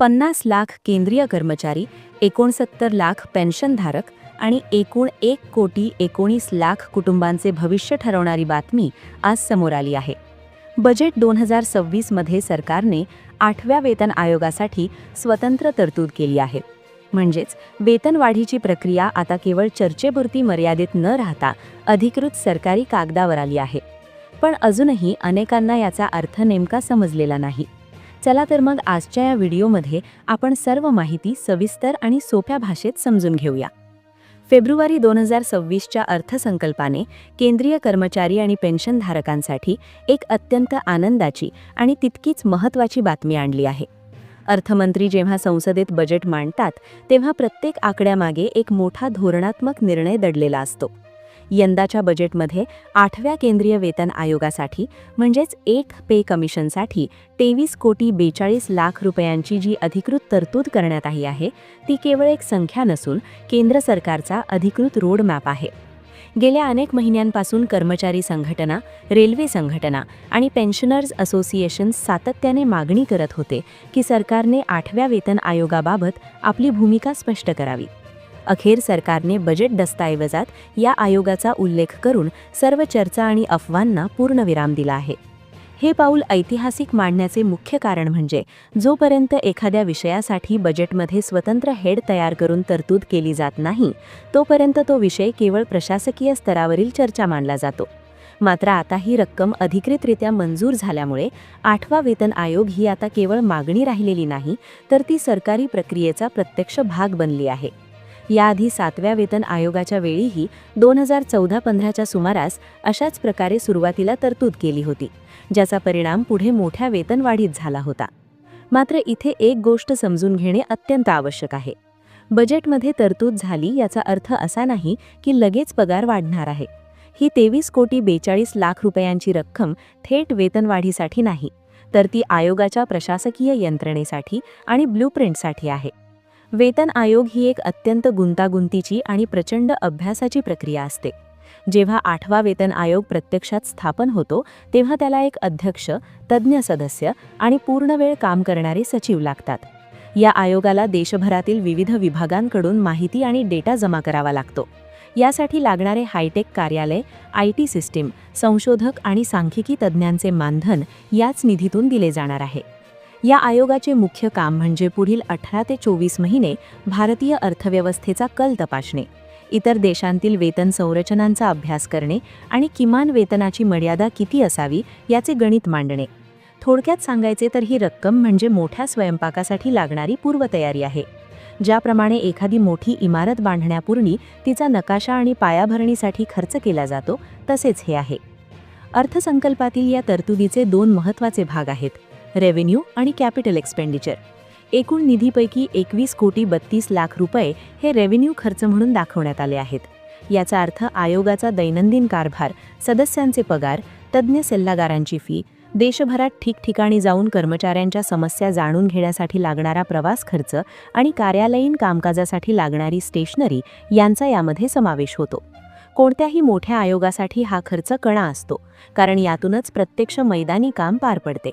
पन्नास लाख केंद्रीय कर्मचारी एकोणसत्तर लाख पेन्शनधारक आणि एकूण एक कोटी एकोणीस लाख कुटुंबांचे भविष्य ठरवणारी बातमी आज समोर आली आहे. बजेट दोन हजार सव्वीसमध्ये सरकारने आठव्या वेतन आयोगासाठी स्वतंत्र तरतूद केली आहे. म्हणजेच वेतनवाढीची प्रक्रिया आता केवळ चर्चेपुरती मर्यादित न राहता अधिकृत सरकारी कागदावर आली आहे. पण अजूनही अनेकांना याचा अर्थ नेमका समजलेला नाही. चला तर मग आजच्या या व्हिडिओमध्ये आपण सर्व माहिती सविस्तर आणि सोप्या भाषेत समजून घेऊया. फेब्रुवारी दोन हजार सव्वीसच्या अर्थसंकल्पाने केंद्रीय कर्मचारी आणि पेन्शनधारकांसाठी एक अत्यंत आनंदाची आणि तितकीच महत्त्वाची बातमी आणली आहे. अर्थमंत्री जेव्हा संसदेत बजेट मांडतात तेव्हा प्रत्येक आकड्यामागे एक मोठा धोरणात्मक निर्णय दडलेला असतो. यंदाच्या बजेटमध्ये आठव्या केंद्रीय वेतन आयोगासाठी म्हणजेच एक पे कमिशनसाठी तेवीस कोटी बेचाळीस लाख रुपयांची जी अधिकृत तरतूद करण्यात आली आहे ती केवळ एक संख्या नसून केंद्र सरकारचा अधिकृत रोडमॅप आहे. गेल्या अनेक महिन्यांपासून कर्मचारी संघटना रेल्वे संघटना आणि पेन्शनर्स असोसिएशन्स सातत्याने मागणी करत होते की सरकारने आठव्या वेतन आयोगाबाबत आपली भूमिका स्पष्ट करावी. अखेर सरकारने बजेट दस्तऐवजात या आयोगाचा उल्लेख करून सर्व चर्चा आणि अफवांना पूर्णविराम दिला आहे. हे पाऊल ऐतिहासिक मांडण्याचे मुख्य कारण म्हणजे जोपर्यंत एखाद्या विषयासाठी बजेटमध्ये स्वतंत्र हेड तयार करून तरतूद केली जात नाही तोपर्यंत तो विषय केवळ प्रशासकीय स्तरावरील चर्चा मानला जातो. मात्र आता ही रक्कम अधिकृतरित्या मंजूर झाल्यामुळे आठवा वेतन आयोग ही आता केवळ मागणी राहिलेली नाही तर ती सरकारी प्रक्रियेचा प्रत्यक्ष भाग बनली आहे. याआधी सातव्या वेतन आयोगाच्या वेळीही दोन हजार चौदा पंधराच्या सुमारास अशाच प्रकारे सुरुवातीला तरतूद केली होती ज्याचा परिणाम पुढे मोठ्या वेतनवाढीत झाला होता. मात्र इथे एक गोष्ट समजून घेणे अत्यंत आवश्यक आहे. बजेटमध्ये तरतूद झाली याचा अर्थ असा नाही की लगेच पगार वाढणार आहे. ही तेवीस कोटी बेचाळीस लाख रुपयांची रक्कम थेट वेतनवाढीसाठी नाही तर ती आयोगाच्या प्रशासकीय यंत्रणेसाठी आणि ब्लूप्रिंटसाठी आहे. वेतन आयोग ही एक अत्यंत गुंतागुंतीची आणि प्रचंड अभ्यासाची प्रक्रिया असते. जेव्हा आठवा वेतन आयोग प्रत्यक्षात स्थापन होतो तेव्हा त्याला एक अध्यक्ष तज्ज्ञ सदस्य आणि पूर्णवेळ काम करणारे सचिव लागतात. या आयोगाला देशभरातील विविध विभागांकडून माहिती आणि डेटा जमा करावा लागतो. यासाठी लागणारे हायटेक कार्यालय आय टी सिस्टीम संशोधक आणि सांख्यिकी तज्ज्ञांचे मानधन याच निधीतून दिले जाणार आहे. या आयोगाचे मुख्य काम म्हणजे पुढील अठरा ते चोवीस महिने भारतीय अर्थव्यवस्थेचा कल तपासणे इतर देशांतील वेतन संरचनांचा अभ्यास करणे आणि किमान वेतनाची मर्यादा किती असावी याचे गणित मांडणे. थोडक्यात सांगायचे तर ही रक्कम म्हणजे मोठ्या स्वयंपाकासाठी लागणारी पूर्वतयारी आहे ज्याप्रमाणे एखादी मोठी इमारत बांधण्यापूर्वी तिचा नकाशा आणि पायाभरणीसाठी खर्च केला जातो तसेच हे आहे. अर्थसंकल्पातील या तरतुदीचे दोन महत्त्वाचे भाग आहेत रेव्हेन्यू आणि कॅपिटल एक्सपेंडिचर एकूण निधीपैकी एकवीस कोटी बत्तीस लाख रुपये हे रेव्हेन्यू खर्च म्हणून दाखवण्यात आले आहेत. याचा अर्थ आयोगाचा दैनंदिन कारभार सदस्यांचे पगार तज्ज्ञ सल्लागारांची फी देशभरात ठिकठिकाणी जाऊन कर्मचाऱ्यांच्या समस्या जाणून घेण्यासाठी लागणारा प्रवास खर्च आणि कार्यालयीन कामकाजासाठी लागणारी स्टेशनरी यांचा यामध्ये समावेश होतो. कोणत्याही मोठ्या आयोगासाठी हा खर्च कणा असतो कारण यातूनच प्रत्यक्ष मैदानी काम पार पडते.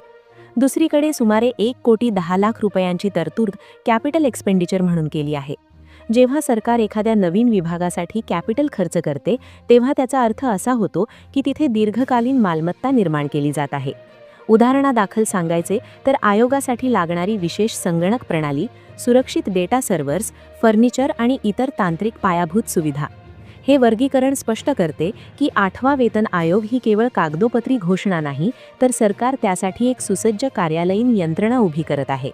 दुसरीकडे सुमारे एक कोटी दहा लाख रुपयांची तरतूद कॅपिटल एक्सपेंडिचर म्हणून केली आहे. जेव्हा सरकार एखाद्या नवीन विभागासाठी कॅपिटल खर्च करते तेव्हा त्याचा अर्थ असा होतो की तिथे दीर्घकालीन मालमत्ता निर्माण केली जात आहे. उदाहरणादाखल सांगायचे तर आयोगासाठी लागणारी विशेष संगणक प्रणाली सुरक्षित डेटा सर्व्हर्स फर्निचर आणि इतर तांत्रिक पायाभूत सुविधा. हे वर्गीकरण स्पष्ट करते की आठवा वेतन आयोग ही केवळ कागदोपत्री घोषणा नाही तर सरकार त्यासाठी एक सुसज्ज कार्यालयीन यंत्रणा उभी करत आहे.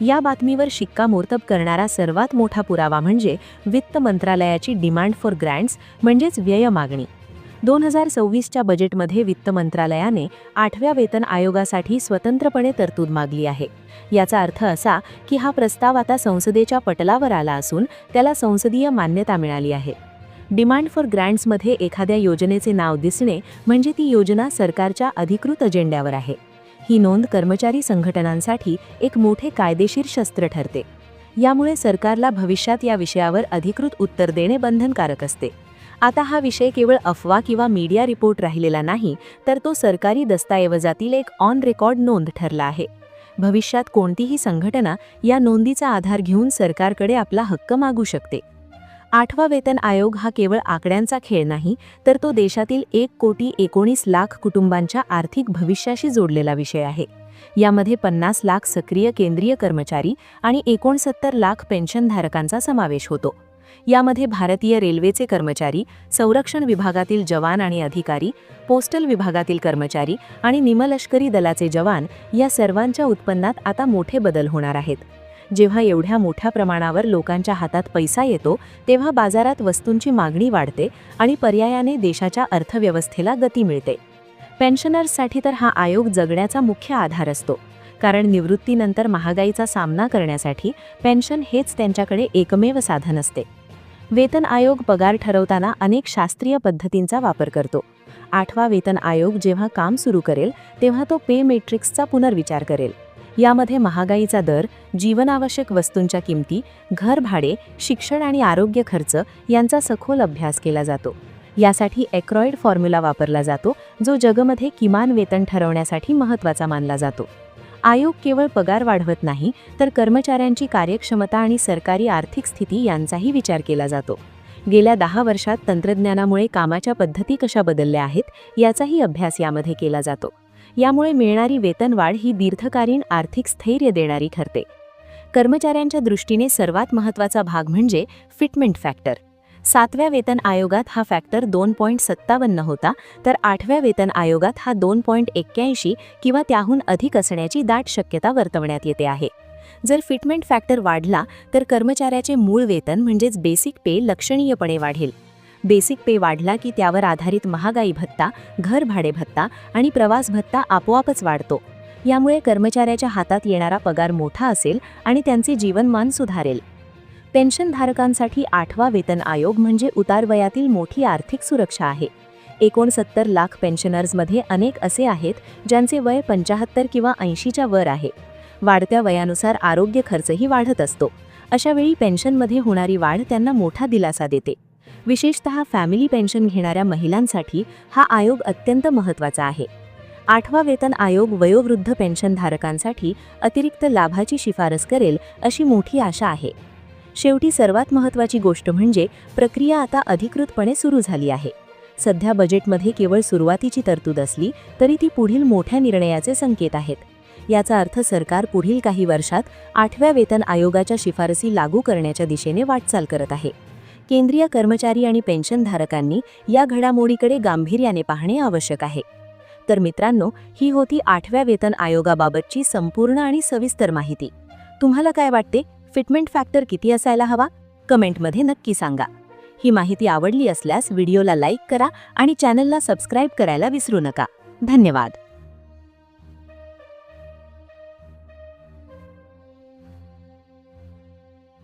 या बातमीवर शिक्कामोर्तब करणारा सर्वात मोठा पुरावा म्हणजे वित्त मंत्रालयाची डिमांड फॉर ग्रँट्स म्हणजेच व्यय मागणी. दोन हजार सव्वीसच्या बजेटमध्ये वित्त मंत्रालयाने आठव्या वेतन आयोगासाठी स्वतंत्रपणे तरतूद मागली आहे. याचा अर्थ असा की हा प्रस्ताव आता संसदेच्या पटलावर आला असून त्याला संसदीय मान्यता मिळाली आहे. डिमांड फॉर ग्रँट्समध्ये एखाद्या योजनेचे नाव दिसणे म्हणजे ती योजना सरकारच्या अधिकृत अजेंड्यावर आहे. ही नोंद कर्मचारी संघटनांसाठी एक मोठे कायदेशीर शस्त्र ठरते. यामुळे सरकारला भविष्यात या विषयावर अधिकृत उत्तर देणे बंधनकारक असते. आता हा विषय केवळ अफवा किंवा मीडिया रिपोर्ट राहिलेला नाही तर तो सरकारी दस्तऐवजातील एक ऑन रेकॉर्ड नोंद ठरला आहे. भविष्यात कोणतीही संघटना या नोंदीचा आधार घेऊन सरकारकडे आपला हक्क मागू शकते. आठवा वेतन आयोग हा केवळ आकड्यांचा खेळ नाही तर तो देशातील एक कोटी एकोणीस लाख कुटुंबांच्या आर्थिक भविष्याशी जोडलेला विषय आहे. यामध्ये पन्नास लाख सक्रिय केंद्रीय कर्मचारी आणि एकोणसत्तर लाख पेन्शनधारकांचा समावेश होतो. यामध्ये भारतीय रेल्वेचे कर्मचारी संरक्षण विभागातील जवान आणि अधिकारी पोस्टल विभागातील कर्मचारी आणि निमलष्करी दलाचे जवान या सर्वांच्या उत्पन्नात आता मोठे बदल होणार आहेत. जेव्हा एवढ्या मोठ्या प्रमाणावर लोकांच्या हातात पैसा येतो तेव्हा बाजारात वस्तूंची मागणी वाढते आणि पर्यायाने देशाच्या अर्थव्यवस्थेला गती मिळते. पेन्शनर्ससाठी तर हा आयोग जगण्याचा मुख्य आधार असतो. कारण निवृत्तीनंतर महागाईचा सामना करण्यासाठी पेन्शन हेच त्यांच्याकडे एकमेव साधन असते. वेतन आयोग पगार ठरवताना अनेक शास्त्रीय पद्धतींचा वापर करतो. आठवा वेतन आयोग जेव्हा काम सुरू करेल तेव्हा तो पे मेट्रिक्सचा पुनर्विचार करेल. यामध्ये महागाईचा दर जीवनावश्यक वस्तूंच्या किमती घर भाडे शिक्षण आणि आरोग्य खर्च यांचा सखोल अभ्यास केला जातो. यासाठी एक्रॉइड फॉर्म्युला वापरला जातो जो जगमध्ये किमान वेतन ठरवण्यासाठी महत्त्वाचा मानला जातो. आयोग केवळ पगार वाढवत नाही तर कर्मचाऱ्यांची कार्यक्षमता आणि सरकारी आर्थिक स्थिती यांचाही विचार केला जातो. गेल्या दहा वर्षात तंत्रज्ञानामुळे कामाच्या पद्धती कशा बदलल्या आहेत याचाही अभ्यास यामध्ये केला जातो. यामुळे मिळणारी वेतनवाढ ही दीर्घकालीन आर्थिक स्थैर्य देणारी ठरते. कर्मचाऱ्यांच्या दृष्टीने सर्वात महत्त्वाचा भाग म्हणजे फिटमेंट फॅक्टर. सातव्या वेतन आयोगात हा फॅक्टर दोन पॉईंट सत्तावन्न होता तर आठव्या वेतन आयोगात हा दोन पॉईंट एक्क्याऐंशी किंवा त्याहून अधिक असण्याची दाट शक्यता वर्तवण्यात येते आहे. जर फिटमेंट फॅक्टर वाढला तर कर्मचाऱ्याचे मूळ वेतन म्हणजेच बेसिक पे लक्षणीयपणे वाढेल. बेसिक पे वाढला की त्यावर आधारित महागाई भत्ता घर भाडे भत्ता आणि प्रवास भत्ता आपोआपच वाढतो. यामुळे कर्मचाऱ्याच्या हातात येणारा पगार मोठा असेल आणि त्यांचे जीवनमान सुधारेल. पेन्शनधारकांसाठी आठवा वेतन आयोग म्हणजे उतारवयातील मोठी आर्थिक सुरक्षा आहे. एकोणसत्तर लाख पेन्शनर्समध्ये अनेक असे आहेत ज्यांचे वय पंचाहत्तर किंवा ऐंशीच्या वर आहे. वाढत्या वयानुसार आरोग्य खर्चही वाढत असतो. अशावेळी पेन्शनमध्ये होणारी वाढ त्यांना मोठा दिलासा देते. विशेषतः फॅमिली पेन्शन घेणाऱ्या महिलांसाठी हा आयोग अत्यंत महत्त्वाचा आहे. आठवा वेतन आयोग वयोवृद्ध पेन्शनधारकांसाठी अतिरिक्त लाभाची शिफारस करेल अशी मोठी आशा आहे. शेवटी सर्वात महत्त्वाची गोष्ट म्हणजे प्रक्रिया आता अधिकृतपणे सुरू झाली आहे. सध्या बजेटमध्ये केवळ सुरुवातीची तरतूद असली तरी ती पुढील मोठ्या निर्णयाचे संकेत आहेत. याचा अर्थ सरकार पुढील काही वर्षात आठव्या वेतन आयोगाच्या शिफारसी लागू करण्याच्या दिशेने वाटचाल करत आहे. केंद्रीय कर्मचारी आणि पेन्शनधारकांनी या घडामोडीकडे गांभीर्याने पाहणे आवश्यक आहे. तर मित्रांनो ही होती आठव्या वेतन आयोगाबाबतची संपूर्ण आणि सविस्तर माहिती. तुम्हाला काय वाटते? फिटमेंट फॅक्टर किती असायला हवा? कमेंटमध्ये नक्की सांगा. ही माहिती आवडली असल्यास व्हिडिओला लाईक करा आणि चॅनलला सबस्क्राईब करायला विसरू नका. धन्यवाद.